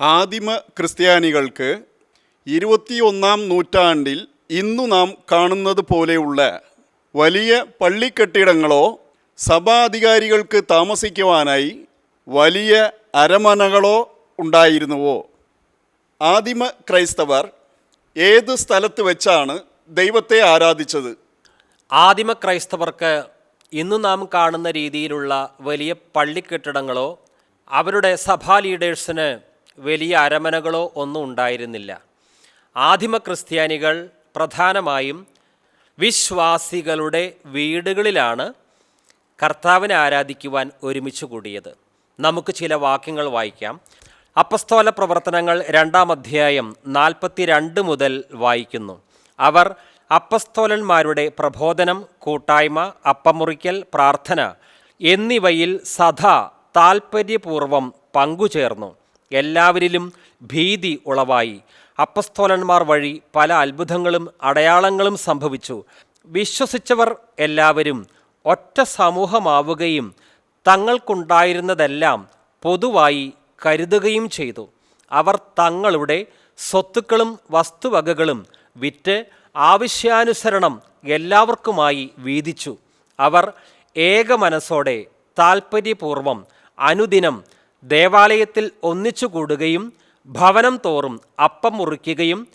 ആദിമ ക്രിസ്ത്യാനികൾക്ക് ഇരുപത്തിയൊന്നാം നൂറ്റാണ്ടിൽ ഇന്നു നാം കാണുന്നത് പോലെയുള്ള വലിയ പള്ളിക്കെട്ടിടങ്ങളോ സഭാധികാരികൾക്ക് താമസിക്കുവാനായി വലിയ അരമനകളോ ഉണ്ടായിരുന്നുവോ? ആദിമ ക്രൈസ്തവർ ഏത് സ്ഥലത്ത് വെച്ചാണ് ദൈവത്തെ ആരാധിച്ചത്? ആദിമ ക്രൈസ്തവർക്ക് ഇന്ന് നാം കാണുന്ന രീതിയിലുള്ള വലിയ പള്ളിക്കെട്ടിടങ്ങളോ അവരുടെ സഭാ ലീഡേഴ്സിന് വലിയ അരമനകളോ ഒന്നും ഉണ്ടായിരുന്നില്ല. ആദിമ ക്രിസ്ത്യാനികൾ പ്രധാനമായും വിശ്വാസികളുടെ വീടുകളിലാണ് കർത്താവിനെ ആരാധിക്കുവാൻ ഒരുമിച്ച് കൂടിയത്. നമുക്ക് ചില വാക്യങ്ങൾ വായിക്കാം. അപ്പസ്തോല പ്രവർത്തനങ്ങൾ രണ്ടാം അധ്യായം നാൽപ്പത്തി രണ്ട് മുതൽ വായിക്കുന്നു. അവർ അപ്പസ്തോലന്മാരുടെ പ്രബോധനം കൂട്ടായ്മ അപ്പമുറിക്കൽ പ്രാർത്ഥന എന്നിവയിൽ സദാ താൽപ്പര്യപൂർവം പങ്കുചേർന്നു. എല്ലാവരിലും ഭീതി ഉളവായി. അപ്പസ്തോലന്മാർ വഴി പല അത്ഭുതങ്ങളും അടയാളങ്ങളും സംഭവിച്ചു. വിശ്വസിച്ചവർ എല്ലാവരും ഒറ്റ സമൂഹമാവുകയും തങ്ങൾക്കുണ്ടായിരുന്നതെല്ലാം പൊതുവായി കരുതുകയും ചെയ്തു. അവർ തങ്ങളുടെ സ്വത്തുക്കളും വസ്തുവകകളും വിറ്റ് ആവശ്യാനുസരണം എല്ലാവർക്കുമായി വീതിച്ചു. അവർ ഏക മനസ്സോടെ താൽപ്പര്യപൂർവം അനുദിനം ദേവാലയത്തിൽ ഒന്നിച്ചു കൂടുകയും ഭവനം തോറും അപ്പം മുറിക്കുകയും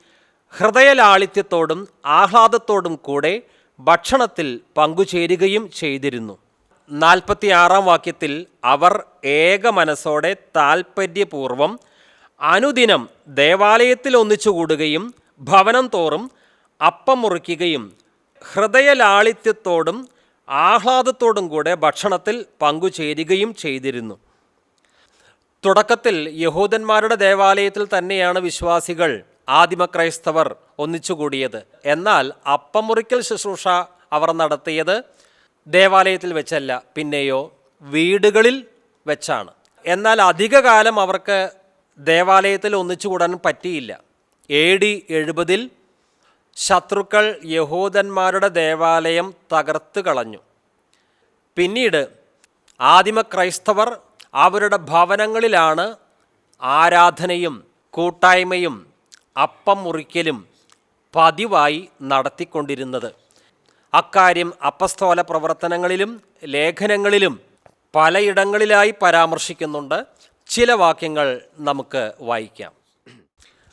ഹൃദയലാളിത്യത്തോടും ആഹ്ലാദത്തോടും കൂടെ ഭക്ഷണത്തിൽ പങ്കുചേരുകയും ചെയ്തിരുന്നു. നാൽപ്പത്തിയാറാം വാക്യത്തിൽ അവർ ഏക മനസ്സോടെ താൽപ്പര്യപൂർവം അനുദിനം ദേവാലയത്തിൽ ഒന്നിച്ചു കൂടുകയും ഭവനം തോറും അപ്പം മുറിക്കുകയും ഹൃദയലാളിത്യത്തോടും ആഹ്ലാദത്തോടും കൂടെ ഭക്ഷണത്തിൽ പങ്കുചേരുകയും ചെയ്തിരുന്നു. തുടക്കത്തിൽ യഹൂദന്മാരുടെ ദേവാലയത്തിൽ തന്നെയാണ് വിശ്വാസികൾ ആദിമ ക്രൈസ്തവർ ഒന്നിച്ചുകൂടിയത്. എന്നാൽ അപ്പം മുറിക്കൽ ശുശ്രൂഷ അവർ നടത്തിയത് ദേവാലയത്തിൽ വെച്ചല്ല പിന്നെയോ വീടുകളിൽ വെച്ചാണ്. എന്നാൽ അധികകാലം അവർക്ക് ദേവാലയത്തിൽ ഒന്നിച്ചുകൂടാൻ പറ്റിയില്ല. എ ഡി എഴുപതിൽ ശത്രുക്കൾ യഹൂദന്മാരുടെ ദേവാലയം തകർത്ത് കളഞ്ഞു. പിന്നീട് ആദിമ ക്രൈസ്തവർ അവരുടെ ഭവനങ്ങളിലാണ് ആരാധനയും കൂട്ടായ്മയും അപ്പം മുറിക്കലും പതിവായി നടത്തിക്കൊണ്ടിരുന്നത്. അക്കാര്യം അപ്പസ്തോല പ്രവർത്തനങ്ങളിലും ലേഖനങ്ങളിലും പലയിടങ്ങളിലായി പരാമർശിക്കുന്നുണ്ട്. ചില വാക്യങ്ങൾ നമുക്ക് വായിക്കാം.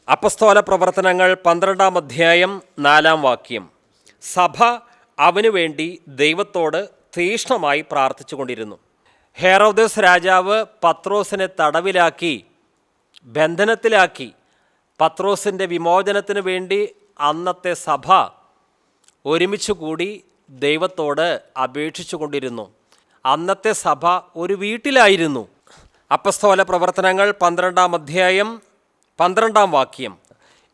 അപ്പസ്തോല പ്രവർത്തനങ്ങൾ പന്ത്രണ്ടാം അധ്യായം നാലാം വാക്യം. സഭ അവനു വേണ്ടി ദൈവത്തോട് തീഷ്ണമായി പ്രാർത്ഥിച്ചുകൊണ്ടിരുന്നു. ഹെറോദസ് രാജാവ് പത്രോസിനെ തടവിലാക്കി ബന്ധനത്തിലാക്കി പത്രോസിന്റെ വിമോചനത്തിന് വേണ്ടി അന്നത്തെ സഭ ഒരുമിച്ച് കൂടി ദൈവത്തോട് അപേക്ഷിച്ചു കൊണ്ടിരുന്നു അന്നത്തെ സഭ ഒരു വീട്ടിലായിരുന്നു. അപ്പസ്തോല പ്രവർത്തനങ്ങൾ പന്ത്രണ്ടാം അധ്യായം പന്ത്രണ്ടാം വാക്യം.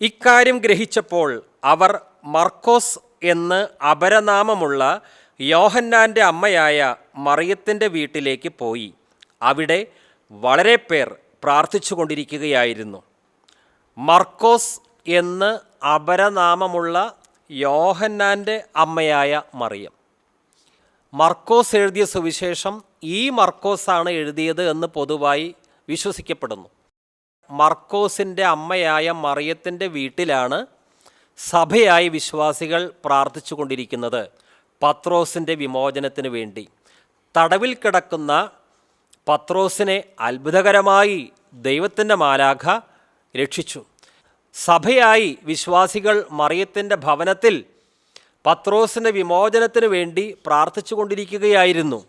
ഇക്കാര്യം ഗ്രഹിച്ചപ്പോൾ അവർ മർക്കോസ് എന്ന് അപരനാമമുള്ള യോഹന്നാന്റെ അമ്മയായ മറിയത്തിന്റെ വീട്ടിലേക്ക് പോയി. അവിടെ വളരെ പേർ പ്രാർത്ഥിച്ചു കൊണ്ടിരിക്കുകയായിരുന്നു. മർക്കോസ് എന്ന് അപരനാമമുള്ള യോഹന്നാന്റെ അമ്മയായ മറിയം. മർക്കോസ് എഴുതിയ സുവിശേഷം ഈ മർക്കോസാണ് എഴുതിയത് എന്ന് പൊതുവായി വിശ്വസിക്കപ്പെടുന്നു. മർക്കോസിന്റെ അമ്മയായ മറിയത്തിന്റെ വീട്ടിലാണ് സഭയായി വിശ്വാസികൾ പ്രാർത്ഥിച്ചു കൊണ്ടിരിക്കുന്നത് പത്രോസിന്റെ വിമോചനത്തിന് വേണ്ടി. തടവിൽ കിടക്കുന്ന പത്രോസിനെ അത്ഭുതകരമായി ദൈവത്തിന്റെ മാലാഖ രക്ഷിച്ചു. സഭയായി വിശ്വാസികൾ മറിയത്തിന്റെ ഭവനത്തിൽ പത്രോസിന്റെ വിമോചനത്തിന് വേണ്ടി പ്രാർത്ഥിച്ചു കൊണ്ടിരിക്കുകയായിരുന്നു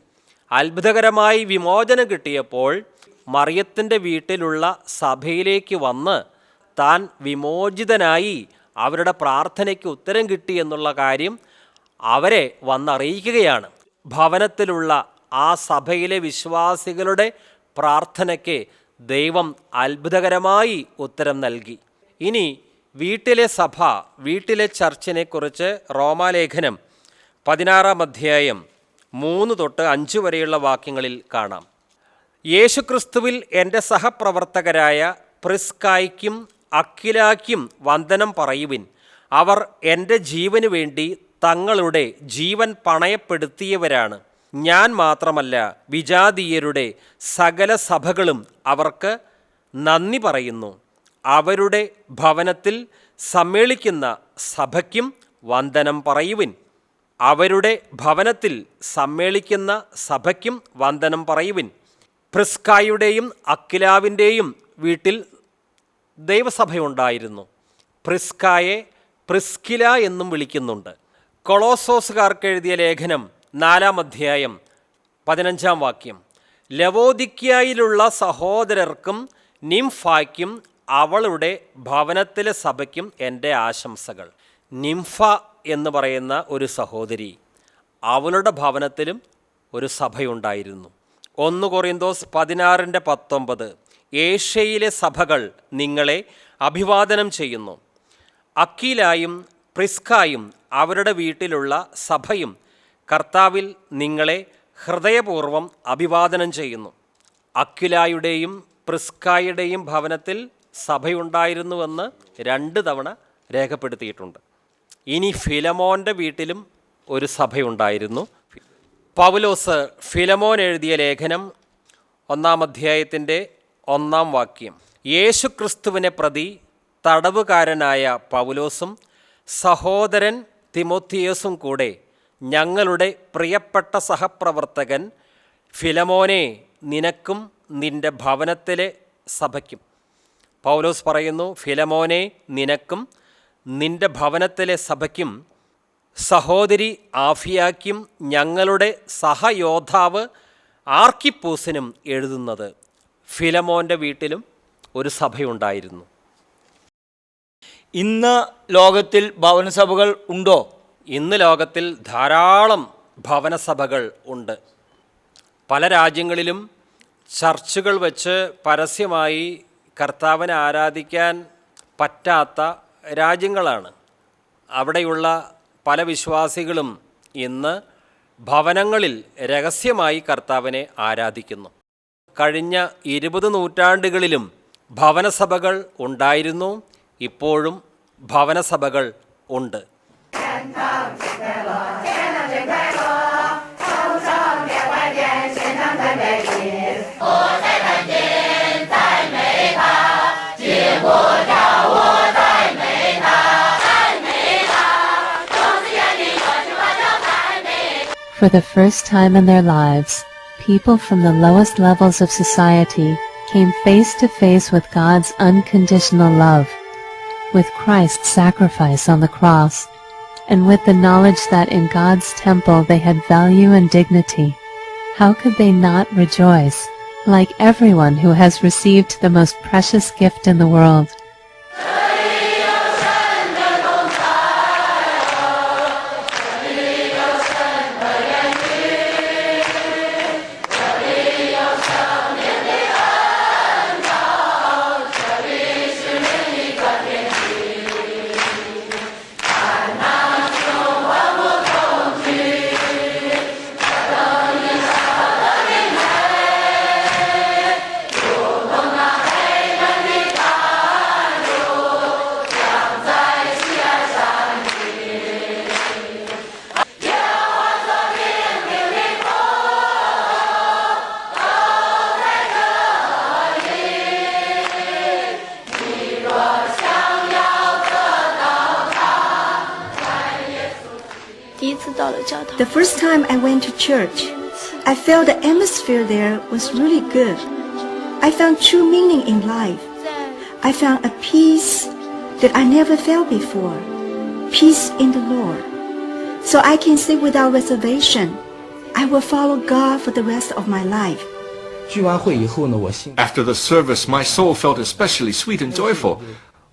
അത്ഭുതകരമായി വിമോചനം കിട്ടിയപ്പോൾ മറിയത്തിന്റെ വീട്ടിലുള്ള സഭയിലേക്ക് വന്ന് താൻ വിമോചിതനായി അവരുടെ പ്രാർത്ഥനയ്ക്ക് ഉത്തരം കിട്ടി എന്നുള്ള കാര്യം അവരെ വന്നറിയിക്കുകയാണ്. ഭവനത്തിലുള്ള ആ സഭയിലെ വിശ്വാസികളുടെ പ്രാർത്ഥനയ്ക്ക് ദൈവം അത്ഭുതകരമായി ഉത്തരം നൽകി. ഇനി വീട്ടിലെ സഭ വീട്ടിലെ ചർച്ചിനെക്കുറിച്ച് റോമാലേഖനം പതിനാറാം അധ്യായം മൂന്ന് തൊട്ട് അഞ്ച് വരെയുള്ള വാക്യങ്ങളിൽ കാണാം. യേശുക്രിസ്തുവിൽ എന്റെ സഹപ്രവർത്തകരായ പ്രിസ്കായ്ക്കും അക്കിലാക്കും വന്ദനം പറയുവിൻ. അവർ എന്റെ ജീവന് വേണ്ടി തങ്ങളുടെ ജീവൻ പണയപ്പെടുത്തിയവരാണ്. ഞാൻ മാത്രമല്ല വിജാതീയരുടെ സകല സഭകളും അവർക്ക് നന്ദി പറയുന്നു. അവരുടെ ഭവനത്തിൽ സമ്മേളിക്കുന്ന സഭയ്ക്കും വന്ദനം പറയുവിൻ. അവരുടെ ഭവനത്തിൽ സമ്മേളിക്കുന്ന സഭയ്ക്കും വന്ദനം പറയുവിൻ. പ്രിസ്കായുടെയും അക്കിലാവിന്റെയും വീട്ടിൽ ദൈവസഭയുണ്ടായിരുന്നു. പ്രിസ്കായെ പ്രിസ്കില എന്നും വിളിക്കുന്നുണ്ട്. കൊളോസോസുകാർക്ക് എഴുതിയ ലേഖനം നാലാം അധ്യായം പതിനഞ്ചാം വാക്യം. ലവോദിക്കായിലുള്ള സഹോദരർക്കും നിംഫായ്ക്കും അവളുടെ ഭവനത്തിലെ സഭയ്ക്കും എന്റെ ആശംസകൾ. നിംഫ എന്ന് പറയുന്ന ഒരു സഹോദരി അവളുടെ ഭവനത്തിലും ഒരു സഭയുണ്ടായിരുന്നു. ഒന്ന് കൊറിന്തോസ് പതിനാറിന്റെ പത്തൊമ്പത്. ഏഷ്യയിലെ സഭകൾ നിങ്ങളെ അഭിവാദനം ചെയ്യുന്നു. അക്കീലായും പ്രിസ്കായും അവരുടെ വീട്ടിലുള്ള സഭയും കർത്താവിൽ നിങ്ങളെ ഹൃദയപൂർവം അഭിവാദനം ചെയ്യുന്നു. അക്വിലായുടെയും പ്രിസ്കായുടെയും ഭവനത്തിൽ സഭയുണ്ടായിരുന്നുവെന്ന് രണ്ട് തവണ രേഖപ്പെടുത്തിയിട്ടുണ്ട്. ഇനി ഫിലമോന്റെ വീട്ടിലും ഒരു സഭയുണ്ടായിരുന്നു. പൗലോസ് ഫിലമോൻ എഴുതിയ ലേഖനം ഒന്നാം അധ്യായത്തിന്റെ ഒന്നാം വാക്യം. യേശു ക്രിസ്തുവിനെ പ്രതി തടവുകാരനായ പൗലോസും സഹോദരൻ തിമോത്തിയോസും കൂടെ ഞങ്ങളുടെ പ്രിയപ്പെട്ട സഹപ്രവർത്തകൻ ഫിലമോനെ നിനക്കും നിന്റെ ഭവനത്തിലെ സഭയ്ക്കും. പൗലോസ് പറയുന്നു ഫിലമോനെ നിനക്കും നിന്റെ ഭവനത്തിലെ സഭയ്ക്കും സഹോദരി ആഫിയാക്കും ഞങ്ങളുടെ സഹയോദ്ധാവ് ആർക്കിപ്പൂസിനും എഴുതുന്നത്. ഫിലമോന്റെ വീട്ടിലും ഒരു സഭയുണ്ടായിരുന്നു. ഇന്ന് ലോകത്തിൽ ഭവനസഭകൾ ഉണ്ടോ? ഇന്ന് ലോകത്തിൽ ധാരാളം ഭവനസഭകൾ ഉണ്ട്. പല രാജ്യങ്ങളിലും ചർച്ചുകൾ വെച്ച് പരസ്യമായി കർത്താവിനെ ആരാധിക്കാൻ പറ്റാത്ത രാജ്യങ്ങളാണ്. അവിടെയുള്ള പല വിശ്വാസികളും ഇന്ന് ഭവനങ്ങളിൽ രഹസ്യമായി കർത്താവിനെ ആരാധിക്കുന്നു. കഴിഞ്ഞ ഇരുപത് നൂറ്റാണ്ടുകളിലും ഭവനസഭകൾ ഉണ്ടായിരുന്നു. ഇപ്പോഴും ഭവനസഭകൾ ഉണ്ട്. For the first time in their lives, people from the lowest levels of society came face to face with God's unconditional love, with Christ's sacrifice on the cross, and with the knowledge that in God's temple they had value and dignity. How could they not rejoice, like everyone who has received the most precious gift in the world? The first time I went to church, I felt the atmosphere there was really good. I found true meaning in life. I found a peace that I never felt before. Peace in the Lord. So I can say without reservation, I will follow God for the rest of my life. After the service, my soul felt especially sweet and joyful.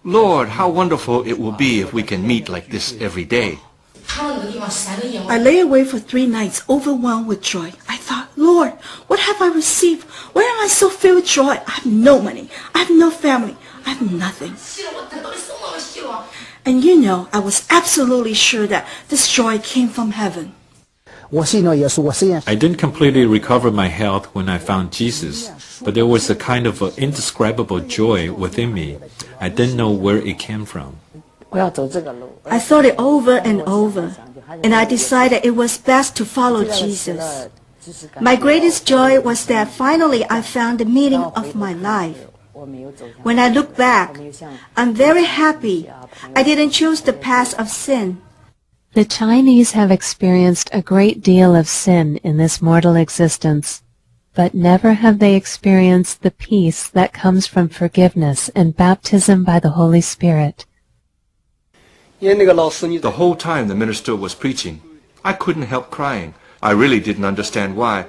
Lord, how wonderful it will be if we can meet like this every day. I lay awake for three nights, overwhelmed with joy. I thought, Lord, what have I received? Why am I so filled with joy? I have no money. I have no family. I have nothing. And you know, I was absolutely sure that this joy came from heaven. I didn't completely recover my health when I found Jesus, but there was a kind of indescribable joy within me. I didn't know where it came from. I thought it over and over, and I decided it was best to follow Jesus. My greatest joy was that finally I found the meaning of my life. When I look back, I'm very happy I didn't choose the path of sin. The Chinese have experienced a great deal of sin in this mortal existence, but never have they experienced the peace that comes from forgiveness and baptism by the Holy Spirit. The whole time the minister was preaching, I couldn't help crying. I really didn't understand why.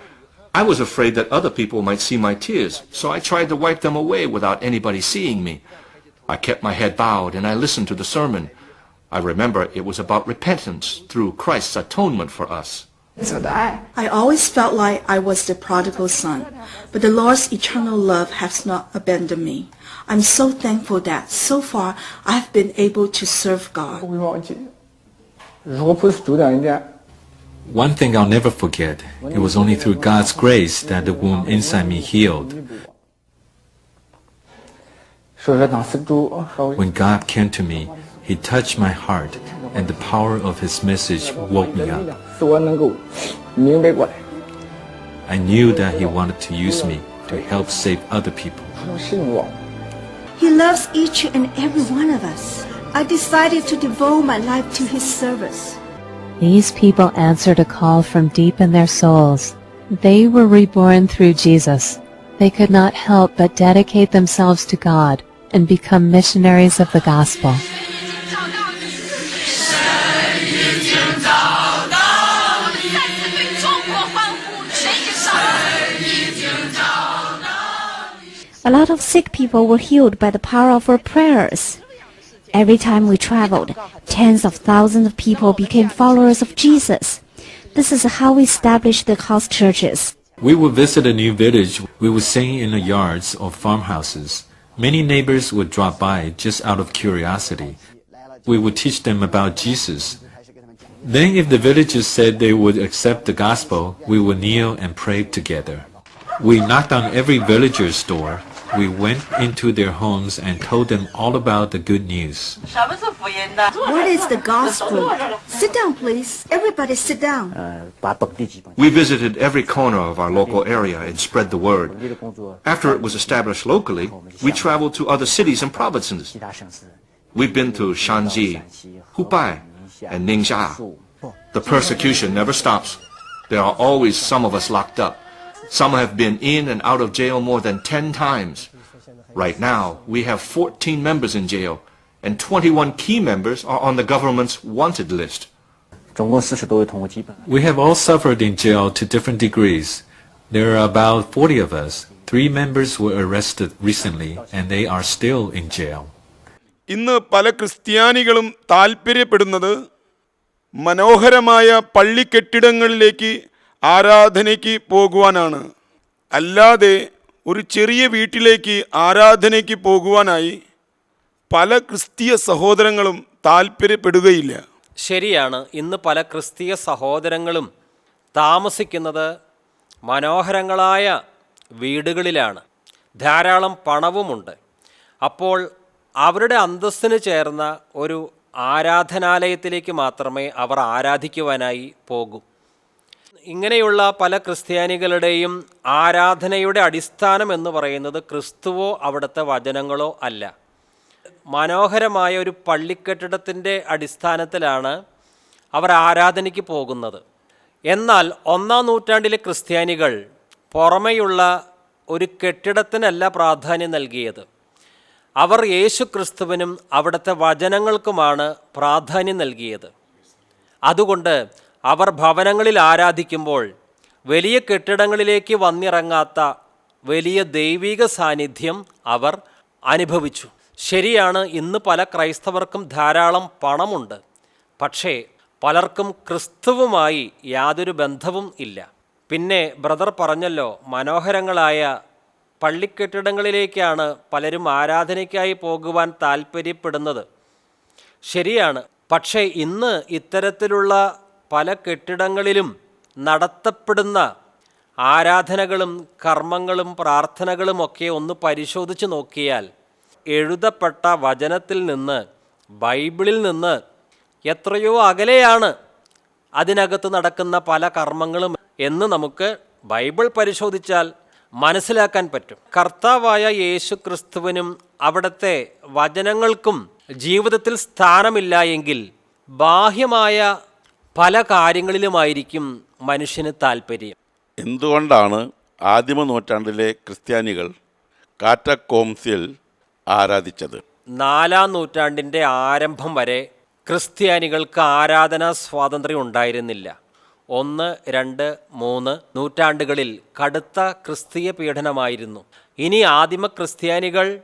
I was afraid that other people might see my tears, so I tried to wipe them away without anybody seeing me. I kept my head bowed and I listened to the sermon. I remember it was about repentance through Christ's atonement for us. 者的爱。 I always felt like I was the prodigal son, but the Lord's eternal love has not abandoned me. I'm so thankful that so far I've been able to serve 不 God. 会忘记。如果不是主的恩典， One thing I'll never forget, it was only through God's grace that the wound inside me healed. 所以说当时主稍微 When God came to me, He touched my heart, and the power of His message woke me up. 使我能够明白过来， I knew that He wanted to use me to help save other people. 使用我。 He loves each and every one of us. I decided to devote my life to His service. These people answered a call from deep in their souls. They were reborn through Jesus. They could not help but dedicate themselves to God and become missionaries of the gospel. A lot of sick people were healed by the power of our prayers. Every time we traveled, tens of thousands of people became followers of Jesus. This is how we established the house churches. We would visit a new village. We would sing in the yards or farmhouses. Many neighbors would drop by just out of curiosity. We would teach them about Jesus. Then if the villagers said they would accept the gospel, we would kneel and pray together. We knocked on every villager's door we went into their homes and told them all about the good news. What is the gospel? Sit down, please. Everybody sit down. We visited every corner of our local area and spread the word. After it was established locally, we traveled to other cities and provinces. We've been to Shanxi, Hubei, and Ningxia. The persecution never stops. There are always some of us locked up. Some have been in and out of jail more than 10 times. Right now, we have 14 members in jail, and 21 key members are on the government's wanted list. We have all suffered in jail to different degrees. There are about 40 of us. Three members were arrested recently, and they are still in jail. ഇന്ന് പല ക്രിസ്ത്യാനികളും താൽപ്പര്യപ്പെടുന്നത് മനോഹരമായ പള്ളിക്കെട്ടിടങ്ങളിലേക്ക് ആരാധനയ്ക്ക് പോകുവാനാണ്. അല്ലാതെ ഒരു ചെറിയ വീട്ടിലേക്ക് ആരാധനയ്ക്ക് പോകുവാനായി പല ക്രിസ്തീയ സഹോദരങ്ങളും താല്പര്യപ്പെടുകയില്ല ശരിയാണ്. ഇന്ന് പല ക്രിസ്തീയ സഹോദരങ്ങളും താമസിക്കുന്നത് മനോഹരങ്ങളായ വീടുകളിലാണ്. ധാരാളം പണവുമുണ്ട്. അപ്പോൾ അവരുടെ അന്തസ്സിന് ചേർന്ന ഒരു ആരാധനാലയത്തിലേക്ക് മാത്രമേ അവർ ആരാധിക്കുവാനായി പോകൂ. ഇങ്ങനെയുള്ള പല ക്രിസ്ത്യാനികളുടെയും ആരാധനയുടെ അടിസ്ഥാനം എന്ന് പറയുന്നത് ക്രിസ്തുവോ അവിടുത്തെ വചനങ്ങളോ അല്ല. മനോഹരമായ ഒരു പള്ളിക്കെട്ടിടത്തിന്റെ അടിസ്ഥാനത്തിലാണ് അവർ ആരാധനയ്ക്ക് പോകുന്നത്. എന്നാൽ ഒന്നാം നൂറ്റാണ്ടിലെ ക്രിസ്ത്യാനികൾ പുറമെയുള്ള ഒരു കെട്ടിടത്തിനല്ല പ്രാധാന്യം നൽകിയത്. അവർ യേശു ക്രിസ്തുവിനും അവിടുത്തെ വചനങ്ങൾക്കുമാണ് പ്രാധാന്യം നൽകിയത്. അതുകൊണ്ട് അവർ ഭവനങ്ങളിൽ ആരാധിക്കുമ്പോൾ വലിയ കെട്ടിടങ്ങളിലേക്ക് വന്നിറങ്ങാത്ത വലിയ ദൈവിക സാന്നിധ്യം അവർ അനുഭവിച്ചു. ശരിയാണ് ഇന്ന് പല ക്രൈസ്തവർക്കും ധാരാളം പണമുണ്ട്. പക്ഷേ പലർക്കും ക്രിസ്തുവുമായി യാതൊരു ബന്ധവും ഇല്ല. പിന്നെ ബ്രദർ പറഞ്ഞല്ലോ മനോഹരങ്ങളായ പള്ളിക്കെട്ടിടങ്ങളിലേക്കാണ് പലരും ആരാധനയ്ക്കായി പോകുവാൻ താല്പര്യപ്പെടുന്നത് ശരിയാണ്. പക്ഷേ ഇന്ന് ഇത്തരത്തിലുള്ള പല കെട്ടിടങ്ങളിലും നടത്തപ്പെടുന്ന ആരാധനകളും കർമ്മങ്ങളും പ്രാർത്ഥനകളുമൊക്കെ ഒന്ന് പരിശോധിച്ച് നോക്കിയാൽ എഴുതപ്പെട്ട വചനത്തിൽ നിന്ന് ബൈബിളിൽ നിന്ന് എത്രയോ അകലെയാണ് അതിനകത്ത് നടക്കുന്ന പല കർമ്മങ്ങളും എന്ന് നമുക്ക് ബൈബിൾ പരിശോധിച്ചാൽ മനസ്സിലാക്കാൻ പറ്റും. കർത്താവായ യേശു ക്രിസ്തുവിനും അവിടുത്തെ വചനങ്ങൾക്കും ജീവിതത്തിൽ സ്ഥാനമില്ല എങ്കിൽ ബാഹ്യമായ പല കാര്യങ്ങളിലുമായിരിക്കും മനുഷ്യന് താല്പര്യം. എന്തുകൊണ്ടാണ് ആദിമ നൂറ്റാണ്ടിലെ ക്രിസ്ത്യാനികൾ കാറ്റക്കോംസിൽ ആരാധിച്ചത്? നാലാം നൂറ്റാണ്ടിന്റെ ആരംഭം വരെ ക്രിസ്ത്യാനികൾക്ക് ആരാധനാ സ്വാതന്ത്ര്യം ഉണ്ടായിരുന്നില്ല. ഒന്ന് രണ്ട് മൂന്ന് നൂറ്റാണ്ടുകളിൽ കടുത്ത ക്രിസ്തീയ പീഡനമായിരുന്നു. ഇനി ആദിമ ക്രിസ്ത്യാനികൾ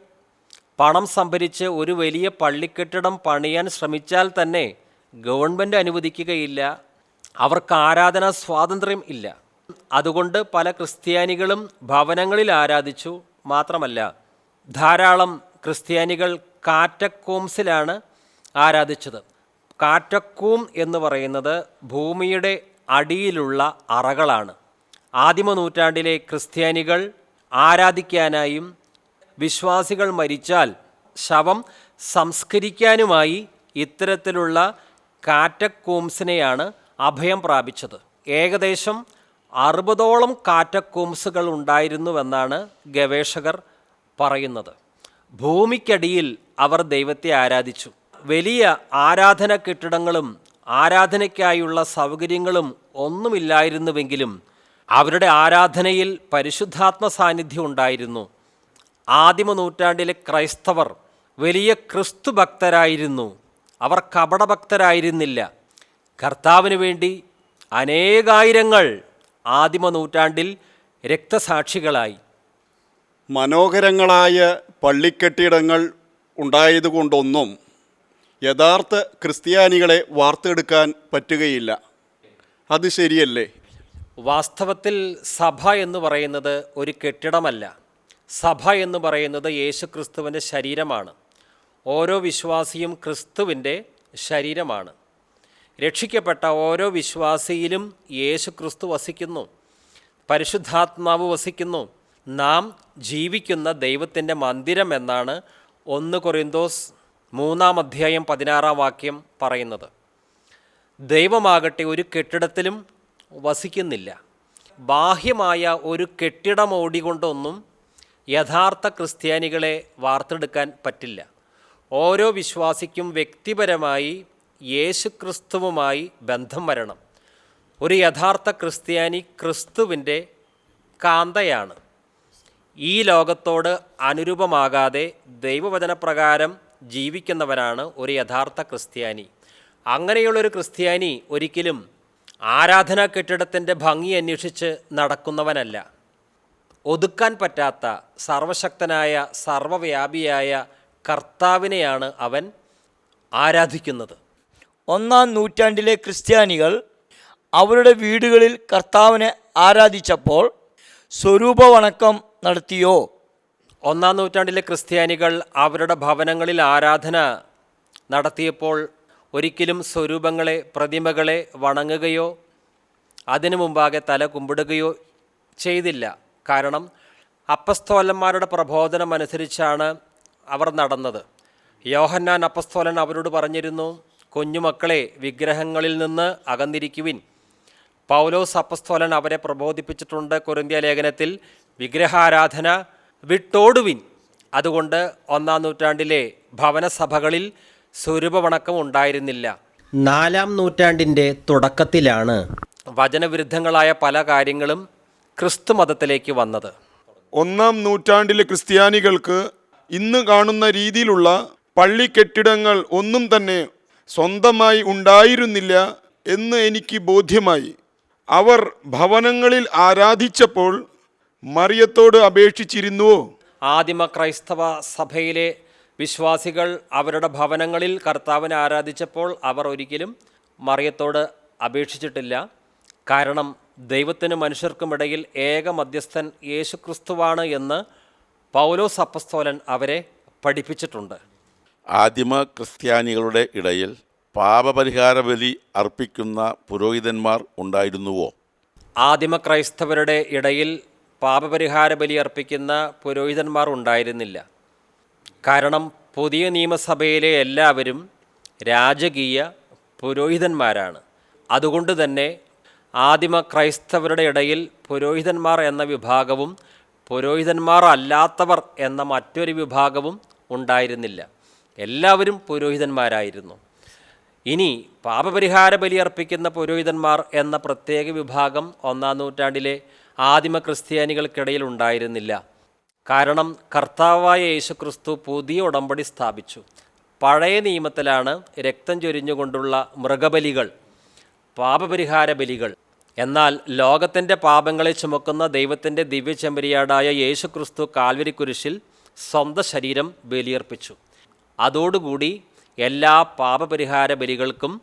പണം സംഭരിച്ച് ഒരു വലിയ പള്ളിക്കെട്ടിടം പണിയാൻ ശ്രമിച്ചാൽ തന്നെ ഗവൺമെന്റ് അനുവദിക്കുകയില്ല അവർക്ക് ആരാധനാ സ്വാതന്ത്ര്യം ഇല്ല. അതുകൊണ്ട് പല ക്രിസ്ത്യാനികളും ഭവനങ്ങളിൽ ആരാധിച്ചു മാത്രമല്ല ധാരാളം ക്രിസ്ത്യാനികൾ കാറ്റക്കോംസിലാണ് ആരാധിച്ചത്. കാറ്റക്കൂം എന്ന് പറയുന്നത് ഭൂമിയുടെ അടിയിലുള്ള അറകളാണ്. ആദിമ നൂറ്റാണ്ടിലെ ക്രിസ്ത്യാനികൾ ആരാധിക്കാനായും വിശ്വാസികൾ മരിച്ചാൽ ശവം സംസ്കരിക്കാനുമായി ഇത്തരത്തിലുള്ള കാറ്റക്കൂംസിനെയാണ് അഭയം പ്രാപിച്ചത്. ഏകദേശം അറുപതോളം കാറ്റക്കൂംസുകൾ ഉണ്ടായിരുന്നുവെന്നാണ് ഗവേഷകർ പറയുന്നത്. ഭൂമിക്കടിയിൽ അവർ ദൈവത്തെ ആരാധിച്ചു. വലിയ ആരാധന കെട്ടിടങ്ങളും ആരാധനയ്ക്കായുള്ള സൗകര്യങ്ങളും ഒന്നുമില്ലായിരുന്നുവെങ്കിലും അവരുടെ ആരാധനയിൽ പരിശുദ്ധാത്മ സാന്നിധ്യം ഉണ്ടായിരുന്നു. ആദിമ നൂറ്റാണ്ടിലെ ക്രൈസ്തവർ വലിയ ക്രിസ്തു ഭക്തരായിരുന്നു അവർ കപടഭക്തരായിരുന്നില്ല. കർത്താവിന് വേണ്ടി അനേകായിരങ്ങൾ ആദിമ നൂറ്റാണ്ടിൽ രക്തസാക്ഷികളായി. മനോഹരങ്ങളായ പള്ളിക്കെട്ടിടങ്ങൾ ഉണ്ടായതുകൊണ്ടൊന്നും യഥാർത്ഥ ക്രിസ്ത്യാനികളെ വാർത്തെടുക്കാൻ പറ്റുകയില്ല. അത് ശരിയല്ലേ? വാസ്തവത്തിൽ സഭ എന്ന് പറയുന്നത് ഒരു കെട്ടിടമല്ല. സഭ എന്ന് പറയുന്നത് യേശുക്രിസ്തുവിന്റെ ശരീരമാണ്. ഓരോ വിശ്വാസിയും ക്രിസ്തുവിന്റെ ശരീരമാണ്. രക്ഷിക്കപ്പെട്ട ഓരോ വിശ്വാസിയിലും യേശു ക്രിസ്തു വസിക്കുന്നു. പരിശുദ്ധാത്മാവ് വസിക്കുന്നു. നാം ജീവിക്കുന്ന ദൈവത്തിന്റെ മന്ദിരം എന്നാണ് ഒന്ന് കൊറിന്തോസ് മൂന്നാം അധ്യായം പതിനാറാം വാക്യം പറയുന്നത്. ദൈവമാകട്ടെ ഒരു കെട്ടിടത്തിലും വസിക്കുന്നില്ല. ബാഹ്യമായ ഒരു കെട്ടിടം ഓടികൊണ്ടൊന്നും യഥാർത്ഥ ക്രിസ്ത്യാനികളെ വാർത്തെടുക്കാൻ പറ്റില്ല. ഓരോ വിശ്വാസിക്കും വ്യക്തിപരമായി യേശുക്രിസ്തുവുമായി ബന്ധം വരണം. ഒരു യഥാർത്ഥ ക്രിസ്ത്യാനി ക്രിസ്തുവിന്റെ കാന്തയാണ്. ഈ ലോകത്തോട് അനുരൂപമാകാതെ ദൈവവചനപ്രകാരം ജീവിക്കുന്നവരാണ് ഒരു യഥാർത്ഥ ക്രിസ്ത്യാനി. അങ്ങനെയുള്ളൊരു ക്രിസ്ത്യാനി ഒരിക്കലും ആരാധനാ കെട്ടിടത്തിന്റെ ഭംഗി അന്വേഷിച്ച് നടക്കുന്നവനല്ല. ഒതുക്കാൻ പറ്റാത്ത സർവശക്തനായ സർവവ്യാപിയായ കർത്താവിനെയാണ് അവൻ ആരാധിക്കുന്നത്. ഒന്നാം നൂറ്റാണ്ടിലെ ക്രിസ്ത്യാനികൾ അവരുടെ വീടുകളിൽ കർത്താവിനെ ആരാധിച്ചപ്പോൾ സ്വരൂപവണക്കം നടത്തിയോ? ഒന്നാം നൂറ്റാണ്ടിലെ ക്രിസ്ത്യാനികൾ അവരുടെ ഭവനങ്ങളിൽ ആരാധന നടത്തിയപ്പോൾ ഒരിക്കലും സ്വരൂപങ്ങളെ പ്രതിമകളെ വണങ്ങുകയോ അതിനു മുമ്പാകെ തല കുമ്പിടുകയോ ചെയ്തില്ല. കാരണം അപ്പസ്തോലന്മാരുടെ പ്രബോധനം അനുസരിച്ചാണ് അവർ നടന്നത്. യോഹന്നാൻ അപ്പസ്തോലൻ അവരോട് പറഞ്ഞിരുന്നു കുഞ്ഞുമക്കളെ വിഗ്രഹങ്ങളിൽ നിന്ന് അകന്നിരിക്കുവിൻ. പൗലോസ് അപ്പസ്തോലൻ അവരെ പ്രബോധിപ്പിച്ചിട്ടുണ്ട് കൊരിന്ത്യ ലേഖനത്തിൽ വിഗ്രഹാരാധന വിട്ടോടുവിൻ. അതുകൊണ്ട് ഒന്നാം നൂറ്റാണ്ടിലെ ഭവനസഭകളിൽ സ്വരൂപവണക്കം ഉണ്ടായിരുന്നില്ല. നാലാം നൂറ്റാണ്ടിന്റെ തുടക്കത്തിലാണ് വചനവിരുദ്ധങ്ങളായ പല കാര്യങ്ങളും ക്രിസ്തു മതത്തിലേക്ക് വന്നത്. ഒന്നാം നൂറ്റാണ്ടിലെ ക്രിസ്ത്യാനികൾക്ക് ഇന്ന് കാണുന്ന രീതിയിലുള്ള പള്ളി കെട്ടിടങ്ങൾ ഒന്നും തന്നെ സ്വന്തമായി ഉണ്ടായിരുന്നില്ല എന്ന് എനിക്ക് ബോധ്യമായി. അവർ ഭവനങ്ങളിൽ ആരാധിച്ചപ്പോൾ മറിയത്തോട് അപേക്ഷിച്ചിരുന്നുവോ? ആദിമ ക്രൈസ്തവ സഭയിലെ വിശ്വാസികൾ അവരുടെ ഭവനങ്ങളിൽ കർത്താവിനെ ആരാധിച്ചപ്പോൾ അവർ ഒരിക്കലും മറിയത്തോട് അപേക്ഷിച്ചിട്ടില്ല. കാരണം ദൈവത്തിനും മനുഷ്യർക്കുമിടയിൽ ഏക മധ്യസ്ഥൻ യേശുക്രിസ്തുവാണ് എന്ന് പൗലോസ് അപ്പസ്തോലൻ അവരെ പഠിപ്പിച്ചിട്ടുണ്ട്. ആദിമ ക്രിസ്ത്യാനികളുടെ ഇടയിൽ പാപപരിഹാര ബലി അർപ്പിക്കുന്ന പുരോഹിതന്മാർ ഉണ്ടായിരുന്നുവോ? ആദിമ ക്രൈസ്തവരുടെ ഇടയിൽ പാപപരിഹാര ബലി അർപ്പിക്കുന്ന പുരോഹിതന്മാർ ഉണ്ടായിരുന്നില്ല. കാരണം പുതിയ നിയമസഭയിലെ എല്ലാവരും രാജകീയ പുരോഹിതന്മാരാണ്. അതുകൊണ്ട് തന്നെ ആദിമ ക്രൈസ്തവരുടെ ഇടയിൽ പുരോഹിതന്മാർ എന്ന വിഭാഗവും പുരോഹിതന്മാർ അല്ലാത്തവർ എന്ന മറ്റൊരു വിഭാഗവും ഉണ്ടായിരുന്നില്ല. എല്ലാവരും പുരോഹിതന്മാരായിരുന്നു. ഇനി പാപപരിഹാര ബലി അർപ്പിക്കുന്ന പുരോഹിതന്മാർ എന്ന പ്രത്യേക വിഭാഗം ഒന്നാം നൂറ്റാണ്ടിലെ ആദിമ ക്രിസ്ത്യാനികൾക്കിടയിൽ ഉണ്ടായിരുന്നില്ല. കാരണം കർത്താവായ യേശുക്രിസ്തു പുതിയ ഉടമ്പടി സ്ഥാപിച്ചു. പഴയ നിയമത്തിലാണ് രക്തം ചൊരിഞ്ഞുകൊണ്ടുള്ള മൃഗബലികൾ പാപപരിഹാര ബലികൾ എന്നാൽ ലോകത്തിന്റെ പാപങ്ങളെ ചുമക്കുന്ന ദൈവത്തിന്റെ ദിവ്യചെമ്പരിയാടായ യേശുക്രിസ്തു കാൽവരി കുരിശിൽ സ്വന്തം ശരീരം ബലിയർപ്പിച്ചു. അതോടുകൂടി എല്ലാ പാപപരിഹാര ബലികൾക്കും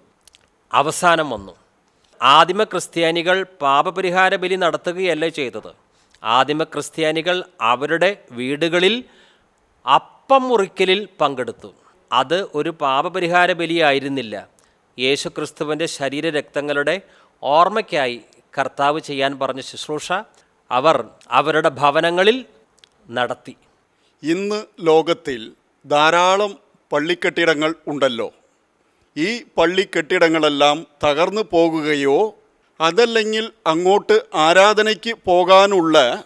അവസാനം വന്നു. ആദിമ ക്രിസ്ത്യാനികൾ പാപപരിഹാര ബലി നടത്തുകയല്ല ചെയ്തത്? ആദിമ ക്രിസ്ത്യാനികൾ അവരുടെ വീടുകളിൽ അപ്പം മുറിക്കലിൽ പങ്കെടുത്തു. അത് ഒരു പാപപരിഹാര ബലിയായിരുന്നില്ല. യേശുക്രിസ്തുവിന്റെ ശരീരരക്തങ്ങളുടെ ഓർമ്മയ്ക്കായി കർത്താവ് ചെയ്യാൻ പറഞ്ഞ ശുശ്രൂഷ അവർ അവരുടെ ഭവനങ്ങളിൽ നടത്തി. ഇന്ന് ലോകത്തിൽ ധാരാളം പള്ളിക്കെട്ടിടങ്ങൾ ഉണ്ടല്ലോ. ഈ പള്ളിക്കെട്ടിടങ്ങളെല്ലാം തകർന്നു പോകുകയോ അതല്ലെങ്കിൽ അങ്ങോട്ട് ആരാധനയ്ക്ക് പോകാനുള്ള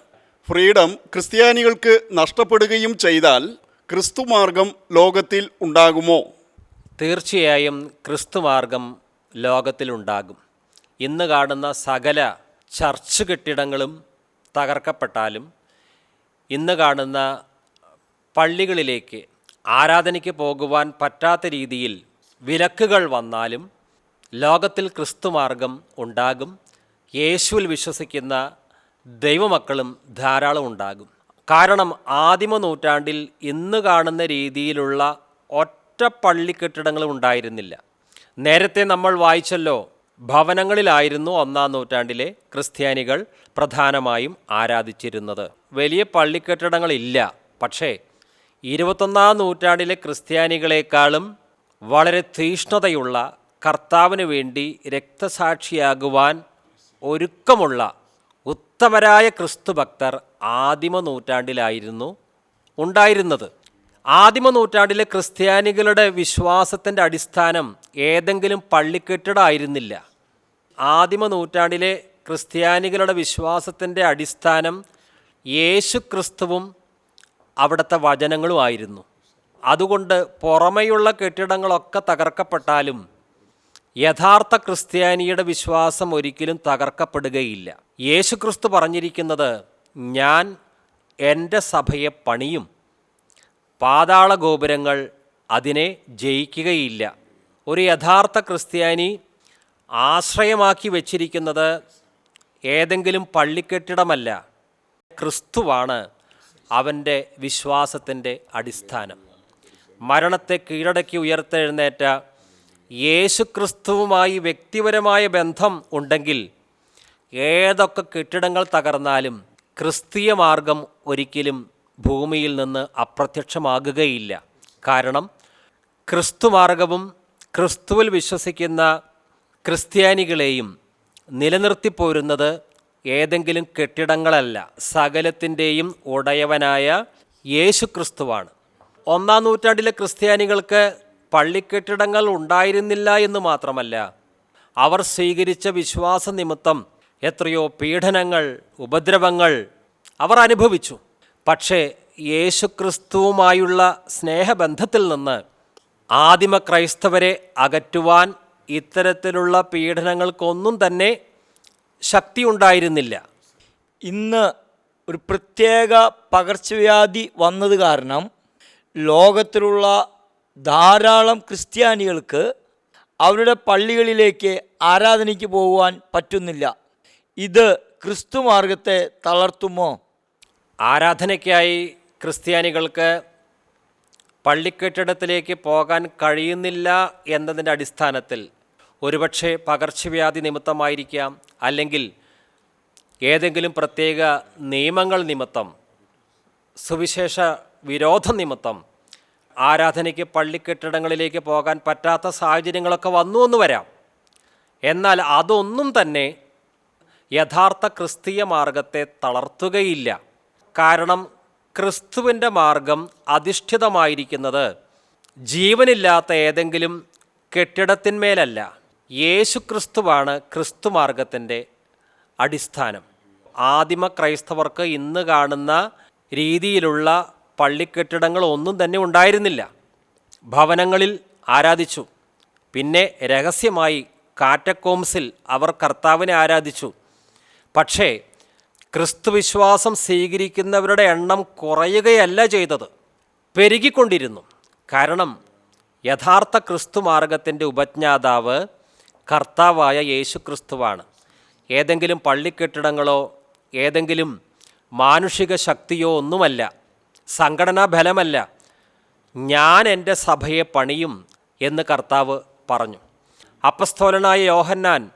ഫ്രീഡം ക്രിസ്ത്യാനികൾക്ക് നഷ്ടപ്പെടുകയും ചെയ്താൽ ക്രിസ്തുമാർഗം ലോകത്തിൽ ഉണ്ടാകുമോ? തീർച്ചയായും ക്രിസ്തുമാർഗം ലോകത്തിലുണ്ടാകും. ഇന്ന് കാണുന്ന സകല ചർച്ച് കെട്ടിടങ്ങളും തകർക്കപ്പെട്ടാലും ഇന്ന് കാണുന്ന പള്ളികളിലേക്ക് ആരാധനയ്ക്ക് പോകുവാൻ പറ്റാത്ത രീതിയിൽ വിലക്കുകൾ വന്നാലും ലോകത്തിൽ ക്രിസ്തുമാർഗം ഉണ്ടാകും. യേശുവിൽ വിശ്വസിക്കുന്ന ദൈവമക്കളും ധാരാളം ഉണ്ടാകും. കാരണം ആദിമ നൂറ്റാണ്ടിൽ ഇന്ന് കാണുന്ന രീതിയിലുള്ള ഒറ്റ പള്ളിക്കെട്ടിടങ്ങളും ഉണ്ടായിരുന്നില്ല. നേരത്തെ നമ്മൾ വായിച്ചല്ലോ ഭവനങ്ങളിലായിരുന്നു ഒന്നാം നൂറ്റാണ്ടിലെ ക്രിസ്ത്യാനികൾ പ്രധാനമായും ആരാധിച്ചിരുന്നത്. വലിയ പള്ളിക്കെട്ടിടങ്ങളില്ല. പക്ഷേ ഇരുപത്തൊന്നാം നൂറ്റാണ്ടിലെ ക്രിസ്ത്യാനികളെക്കാളും വളരെ തീഷ്ണതയുള്ള കർത്താവിന് വേണ്ടി രക്തസാക്ഷിയാകുവാൻ ഒരുക്കമുള്ള ഉത്തമരായ ക്രിസ്തു ഭക്തർ ആദിമ നൂറ്റാണ്ടിലായിരുന്നു ഉണ്ടായിരുന്നത്. ആദിമ നൂറ്റാണ്ടിലെ ക്രിസ്ത്യാനികളുടെ വിശ്വാസത്തിന്റെ അടിസ്ഥാനം ഏതെങ്കിലും പള്ളിക്കെട്ടിടായിരുന്നില്ല. ആദിമ നൂറ്റാണ്ടിലെ ക്രിസ്ത്യാനികളുടെ വിശ്വാസത്തിന്റെ അടിസ്ഥാനം യേശു ക്രിസ്തുവും അവിടുത്തെ വചനങ്ങളുമായിരുന്നു. അതുകൊണ്ട് പുറമെയുള്ള കെട്ടിടങ്ങളൊക്കെ തകർക്കപ്പെട്ടാലും യഥാർത്ഥ ക്രിസ്ത്യാനിയുടെ വിശ്വാസം ഒരിക്കലും തകർക്കപ്പെടുകയില്ല. യേശുക്രിസ്തു പറഞ്ഞിരിക്കുന്നത് ഞാൻ എന്റെ സഭയെ പണിയും പാതാള ഗോപുരങ്ങൾ അതിനെ ജയിക്കുകയില്ല. ഒരു യഥാർത്ഥ ക്രിസ്ത്യാനി ആശ്രയമാക്കി വച്ചിരിക്കുന്നത് ഏതെങ്കിലും പള്ളിക്കെട്ടിടമല്ല. ക്രിസ്തുവാണ് അവന്റെ വിശ്വാസത്തിന്റെ അടിസ്ഥാനം. മരണത്തെ കീഴടക്കി ഉയർത്തെഴുന്നേറ്റ യേശു ക്രിസ്തുവുമായി വ്യക്തിപരമായ ബന്ധം ഉണ്ടെങ്കിൽ ഏതൊക്കെ കെട്ടിടങ്ങൾ തകർന്നാലും ക്രിസ്തീയ മാർഗം ഒരിക്കലും ഭൂമിയിൽ നിന്ന് അപ്രത്യക്ഷമാകുകയില്ല. കാരണം ക്രിസ്തുമാർഗവും ക്രിസ്തുവിൽ വിശ്വസിക്കുന്ന ക്രിസ്ത്യാനികളെയും നിലനിർത്തിപ്പോരുന്നത് ഏതെങ്കിലും കെട്ടിടങ്ങളല്ല സകലത്തിന്റെയും ഉടയവനായ യേശു ക്രിസ്തുവാണ് ഒന്നാം നൂറ്റാണ്ടിലെ ക്രിസ്ത്യാനികൾക്ക് പള്ളിക്കെട്ടിടങ്ങൾ ഉണ്ടായിരുന്നില്ല എന്ന് മാത്രമല്ല അവർ സ്വീകരിച്ച വിശ്വാസ നിമിത്തം എത്രയോ പീഡനങ്ങൾ ഉപദ്രവങ്ങൾ അവർ അനുഭവിച്ചു. പക്ഷേ യേശുക്രിസ്തുവുമായുള്ള സ്നേഹബന്ധത്തിൽ നിന്ന് ആദിമ ക്രൈസ്തവരെ അകറ്റുവാൻ ഇത്തരത്തിലുള്ള പീഡനങ്ങൾക്കൊന്നും തന്നെ ശക്തി ഉണ്ടായിരുന്നില്ല ഇന്ന് ഒരു പ്രത്യേക പകർച്ചവ്യാധി വന്നത് കാരണം ലോകത്തിലുള്ള ധാരാളം ക്രിസ്ത്യാനികൾക്ക് അവരുടെ പള്ളികളിലേക്ക് ആരാധനയ്ക്ക് പോകുവാൻ പറ്റുന്നില്ല. ഇത് ക്രിസ്തു മാർഗത്തെ തളർത്തുമോ? ആരാധനയ്ക്കായി ക്രിസ്ത്യാനികൾക്ക് പള്ളിക്കെട്ടിടത്തിലേക്ക് പോകാൻ കഴിയുന്നില്ല എന്നതിന്റെ അടിസ്ഥാനത്തിൽ ഒരുപക്ഷെ പകർച്ചവ്യാധി നിമിത്തമായിരിക്കാം അല്ലെങ്കിൽ ഏതെങ്കിലും പ്രത്യേക നിയമങ്ങൾ നിമിത്തം സുവിശേഷ വിരോധ നിമിത്തം ആരാധനയ്ക്ക് പള്ളിക്കെട്ടിടങ്ങളിലേക്ക് പോകാൻ പറ്റാത്ത സാഹചര്യങ്ങളൊക്കെ വന്നു എന്ന് വരാം. എന്നാൽ അതൊന്നും തന്നെ യഥാർത്ഥ ക്രിസ്തീയ മാർഗത്തെ തളർത്തുകയില്ല. കാരണം ക്രിസ്തുവിന്റെ മാർഗം അധിഷ്ഠിതമായിരിക്കുന്നത് ജീവനില്ലാത്ത ഏതെങ്കിലും കെട്ടിടത്തിന്മേലല്ല. യേശു ക്രിസ്തുവാണ് ക്രിസ്തു മാർഗത്തിന്റെ അടിസ്ഥാനം. ആദിമ ക്രൈസ്തവർക്ക് ഇന്ന് കാണുന്ന രീതിയിലുള്ള പള്ളിക്കെട്ടിടങ്ങൾ ഒന്നും തന്നെ ഉണ്ടായിരുന്നില്ല. ഭവനങ്ങളിൽ ആരാധിച്ചു. പിന്നെ രഹസ്യമായി കാറ്റക്കോംസിൽ അവർ കർത്താവിനെ ആരാധിച്ചു. പക്ഷേ ക്രിസ്തുവിശ്വാസം സ്വീകരിക്കുന്നവരുടെ എണ്ണം കുറയുകയല്ല ചെയ്തത്. പെരുകിക്കൊണ്ടിരുന്നു. കാരണം യഥാർത്ഥ ക്രിസ്തു മാർഗത്തിന്റെ ഉപജ്ഞാതാവ് കർത്താവായ യേശു ക്രിസ്തുവാണ് ഏതെങ്കിലും പള്ളിക്കെട്ടിടങ്ങളോ ഏതെങ്കിലും മാനുഷിക ശക്തിയോ ഒന്നുമല്ല. സംഘടനാ ബലമല്ല. ഞാൻ എന്റെ സഭയെ പണിയും എന്ന് കർത്താവ് പറഞ്ഞു. അപ്പസ്തോലനായ യോഹന്നാൻ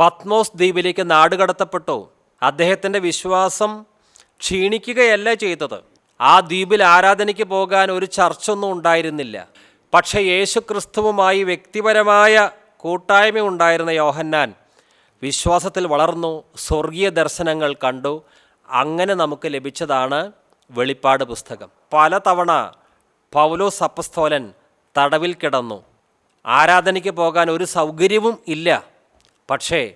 പത്മോസ് ദ്വീപിലേക്ക് നാടുകടത്തപ്പെട്ടു. അദ്ദേഹത്തിന്റെ വിശ്വാസം ക്ഷീണിക്കുകയല്ല ചെയ്തത്? ആ ദ്വീപിൽ ആരാധനയ്ക്ക് പോകാൻ ഒരു ചർച്ച ഒന്നും ഉണ്ടായിരുന്നില്ല. പക്ഷേ യേശു ക്രിസ്തുവുമായി വ്യക്തിപരമായ കൂട്ടായ്മ ഉണ്ടായിരുന്ന യോഹന്നാൻ വിശ്വാസത്തിൽ വളർന്നു സ്വർഗീയ ദർശനങ്ങൾ കണ്ടു. അങ്ങനെ നമുക്ക് ലഭിച്ചതാണ് വെളിപ്പാട് പുസ്തകം. പലതവണ പൗലോ സപ്പസ്തോലൻ തടവിൽ കിടന്നു. ആരാധനയ്ക്ക് പോകാൻ ഒരു സൗകര്യവും ഇല്ല. പക്ഷേ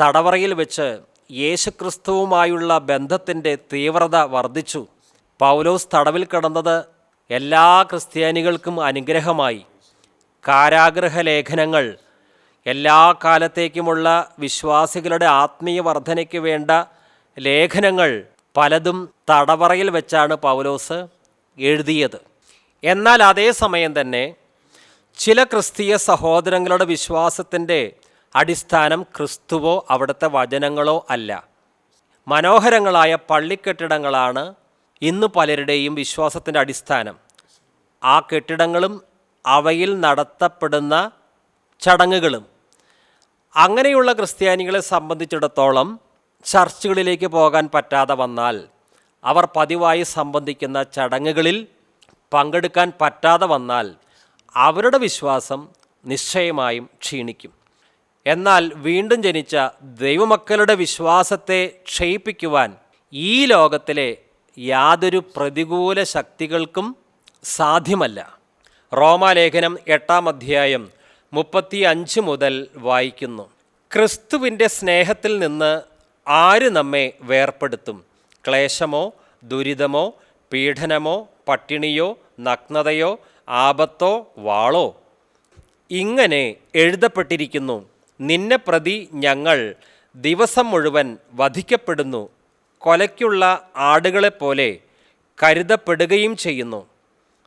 തടവറയിൽ വെച്ച് യേശുക്രിസ്തുവുമായുള്ള ബന്ധത്തിന്റെ തീവ്രത വർദ്ധിച്ചു. പൗലോസ് തടവിൽ കിടന്നത് എല്ലാ ക്രിസ്ത്യാനികൾക്കും അനുഗ്രഹമായി. കാരാഗ്രഹ ലേഖനങ്ങൾ എല്ലാ കാലത്തേക്കുമുള്ള വിശ്വാസികളുടെ ആത്മീയ വർധനയ്ക്ക് വേണ്ട ലേഖനങ്ങൾ പലതും തടവറയിൽ വെച്ചാണ് പൗലോസ് എഴുതിയത്. എന്നാൽ അതേ സമയം തന്നെ ചില ക്രിസ്തീയ സഹോദരങ്ങളുടെ വിശ്വാസത്തിന്റെ അടിസ്ഥാനം ക്രിസ്തുവോ അവിടുത്തെ വചനങ്ങളോ അല്ല. മനോഹരങ്ങളായ പള്ളിക്കെട്ടിടങ്ങളാണ് ഇന്ന് പലരുടെയും വിശ്വാസത്തിന്റെ അടിസ്ഥാനം. ആ കെട്ടിടങ്ങളും അവയിൽ നടത്തപ്പെടുന്ന ചടങ്ങുകളും. അങ്ങനെയുള്ള ക്രിസ്ത്യാനികളെ സംബന്ധിച്ചിടത്തോളം ചർച്ചുകളിലേക്ക് പോകാൻ പറ്റാതെ വന്നാൽ അവർ പതിവായി സംബന്ധിക്കുന്ന ചടങ്ങുകളിൽ പങ്കെടുക്കാൻ പറ്റാതെ വന്നാൽ അവരുടെ വിശ്വാസം നിശ്ചയമായും ക്ഷീണിക്കും. എന്നാൽ വീണ്ടും ജനിച്ച ദൈവമക്കളുടെ വിശ്വാസത്തെ ക്ഷയിപ്പിക്കുവാൻ ഈ ലോകത്തിലെ യാതൊരു പ്രതികൂല ശക്തികൾക്കും സാധ്യമല്ല. റോമാലേഖനം എട്ടാം അധ്യായം മുപ്പത്തി അഞ്ച് മുതൽ വായിക്കുന്നു. ക്രിസ്തുവിന്റെ സ്നേഹത്തിൽ നിന്ന് ആര് നമ്മെ വേർപ്പെടുത്തും? ക്ലേശമോ ദുരിതമോ പീഡനമോ പട്ടിണിയോ നഗ്നതയോ ആപത്തോ വാളോ? ഇങ്ങനെ എഴുതപ്പെട്ടിരിക്കുന്നു. നിന്നെ പ്രതി ഞങ്ങൾ ദിവസം മുഴുവൻ വധിക്കപ്പെടുന്നു. കൊലയ്ക്കുള്ള ആടുകളെപ്പോലെ കരുതപ്പെടുകയും ചെയ്യുന്നു.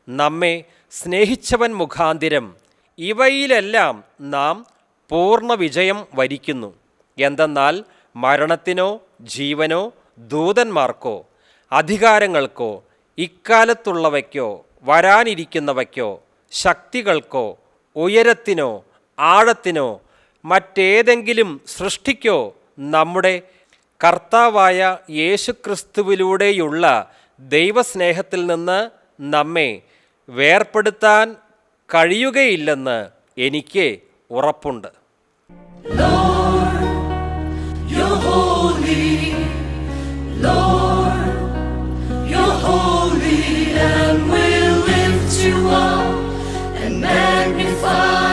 നമ്മെ സ്നേഹിച്ചവൻ മുഖാന്തിരം ഇവയിലെല്ലാം നാം പൂർണ വിജയം വരിക്കുന്നു. എന്തെന്നാൽ മരണത്തിനോ ജീവനോ ദൂതന്മാർക്കോ അധികാരങ്ങൾക്കോ ഇക്കാലത്തുള്ളവയ്ക്കോ വരാനിരിക്കുന്നവയ്ക്കോ ശക്തികൾക്കോ ഉയരത്തിനോ ആഴത്തിനോ മറ്റേതെങ്കിലും സൃഷ്ടിക്കോ നമ്മുടെ കർത്താവായ യേശുക്രിസ്തുവിലൂടെയുള്ള ദൈവസ്നേഹത്തിൽ നിന്ന് നമ്മെ വേർപ്പെടുത്താൻ കഴിയുകയില്ലെന്ന് എനിക്ക് ഉറപ്പുണ്ട് Lord, you're holy. And we lift you up and magnify.